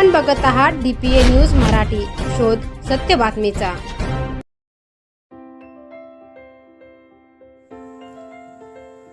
आपण बघत आहात डीपीए न्यूज मराठी. शोध सत्य बातमीचा.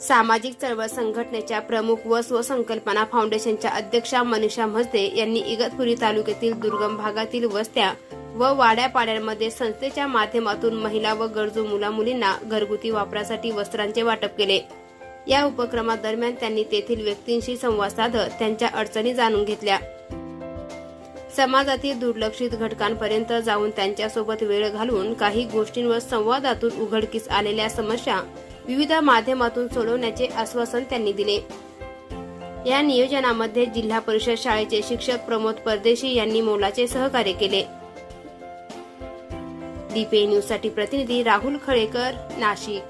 सामाजिक चळवळ संघटनेच्या प्रमुख व स्वसंकल्पना फाउंडेशनच्या अध्यक्षा मनीषा म्हसदे यांनी इगतपुरी तालुक्यातील दुर्गम भागातील वस्त्या व वाड्यापाड्यांमध्ये संस्थेच्या माध्यमातून महिला व गरजू मुलामुलींना घरगुती वापरासाठी वस्त्रांचे वाटप केले. या उपक्रमादरम्यान त्यांनी तेथील व्यक्तींशी संवाद साधत त्यांच्या अडचणी जाणून घेतल्या. समाजातील दुर्लक्षित घटकांपर्यंत जाऊन त्यांच्यासोबत वेळ घालून काही गोष्टींवर संवादातून उघडकीस आलेल्या समस्या विविध माध्यमातून सोडवण्याचे आश्वासन त्यांनी दिले. या नियोजनामध्ये जिल्हा परिषद शाळेचे शिक्षक प्रमोद परदेशी यांनी मोलाचे सहकार्य केले. डीपीए न्यूजसाठी प्रतिनिधी राहुल खळेकर नाशिक.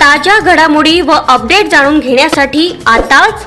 ताज्या घडामोडी व अपडेट जाणून घेण्यासाठी आताच